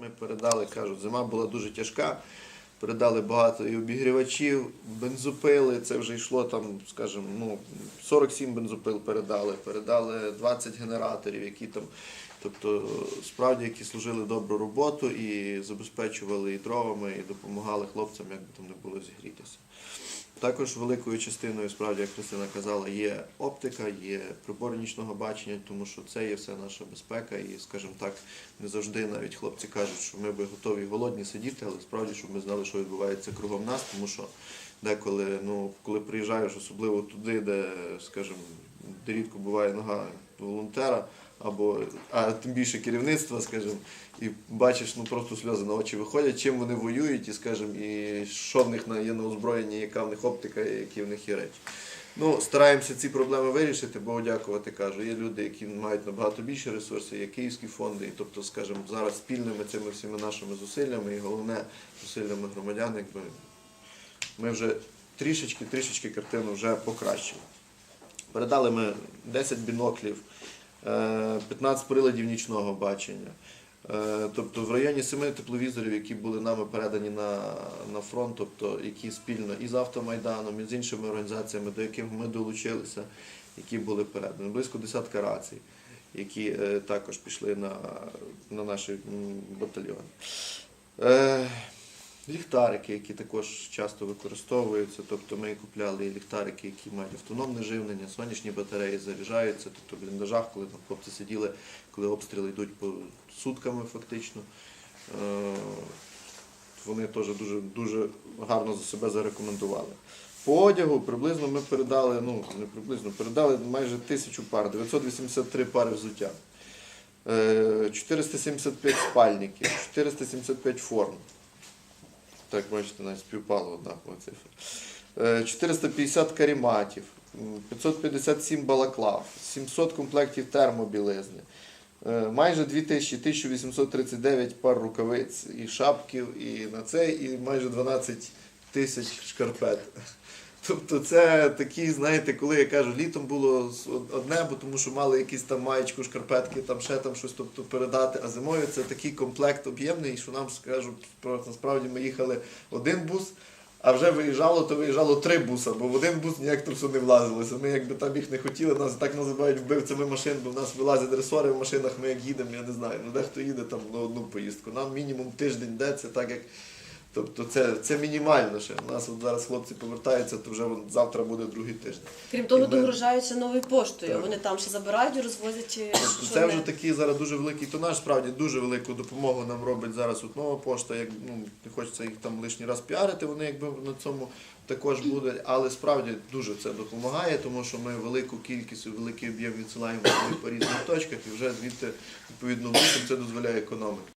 Ми передали, кажуть, зима була дуже тяжка. Передали багато і обігрівачів, бензопили. Це вже йшло там, скажімо, ну, 47 бензопил передали, передали 20 генераторів, які там, тобто справді які служили добру роботу і забезпечували і дровами, і допомагали хлопцям, як би там не було зігрітися. Також великою частиною, справді, як Христина казала, є оптика, є прибори нічного бачення, тому що це є все наша безпека. І, скажімо так, не завжди навіть хлопці кажуть, що ми би готові голодні сидіти, але справді, щоб ми знали, що відбувається кругом нас, тому що деколи, ну, коли приїжджаєш, особливо туди, де, скажімо, рідко буває нога волонтера, або а тим більше керівництва, скажімо, і бачиш, ну просто сльози на очі виходять, чим вони воюють, і скажімо, і що в них є на озброєнні, яка в них оптика, які в них є речі. Ну, стараємося ці проблеми вирішити, бо дякувати кажу. Є люди, які мають набагато більше ресурсів, є київські фонди, і тобто, скажімо, зараз спільними цими всіми нашими зусиллями, і головне зусиллями громадян, якби ми вже трішечки, трішечки картину вже покращили. Передали ми 10 біноклів, е, 15 приладів нічного бачення. Е, Тобто в районі 7 тепловізорів, які були нами передані на, на фронт, тобто які спільно і з Автомайданом, і з іншими організаціями, до яких ми долучилися, які були передані. Близько десятка рацій, які е, також пішли на, на наш м, батальйон. Е, Ліхтарики, які також часто використовуються, тобто ми купляли і ліхтарики, які мають автономне живлення, сонячні батареї заряджаються, тобто в бліндажах, коли там хлопці сиділи, коли обстріли йдуть по сутками фактично. Е, Вони теж дуже, дуже гарно за себе зарекомендували. По одягу приблизно ми передали, ну не приблизно, передали майже тисячу пар, 983 пари взуття, е, 475 спальників, 475 форм. Так, бачите, навіть співпало однакова цифра. Е, 450 каріматів, 557 балаклав, 700 комплектів термобілизни, е, майже 2000, 1839 пар рукавиць і шапків, і на це, і майже 12 тисяч шкарпет. Тобто це такі, знаєте, коли я кажу, літом було одне, бо тому що мали якісь там маєчку, шкарпетки, там ще там щось тобто, передати, а зимою це такий комплект об'ємний, що нам скажу, насправді ми їхали один бус, а вже виїжджало, то виїжджало три буса, бо в один бус ніяк то все не влазилося. Ми якби там їх не хотіли, нас так називають вбивцями машин, бо в нас вилазять ресори в машинах, ми як їдемо, я не знаю. Ну дехто їде там на одну поїздку. Нам мінімум тиждень де це так як. Тобто це, це мінімально ще. У нас от зараз хлопці повертаються, то вже вон завтра буде другий тиждень. Крім того, ми- догружаються новою поштою. Так. Вони там ще забирають і розвозять. чи що Це вже такий зараз дуже великий тонаж, справді дуже велику допомогу нам робить зараз от нова пошта. Як ну не хочеться їх там лишній раз піарити, вони якби на цьому також будуть. Але справді дуже це допомагає, тому що ми велику кількість, великий об'єм відсилаємо по різних точках і вже звідти відповідно це дозволяє економити.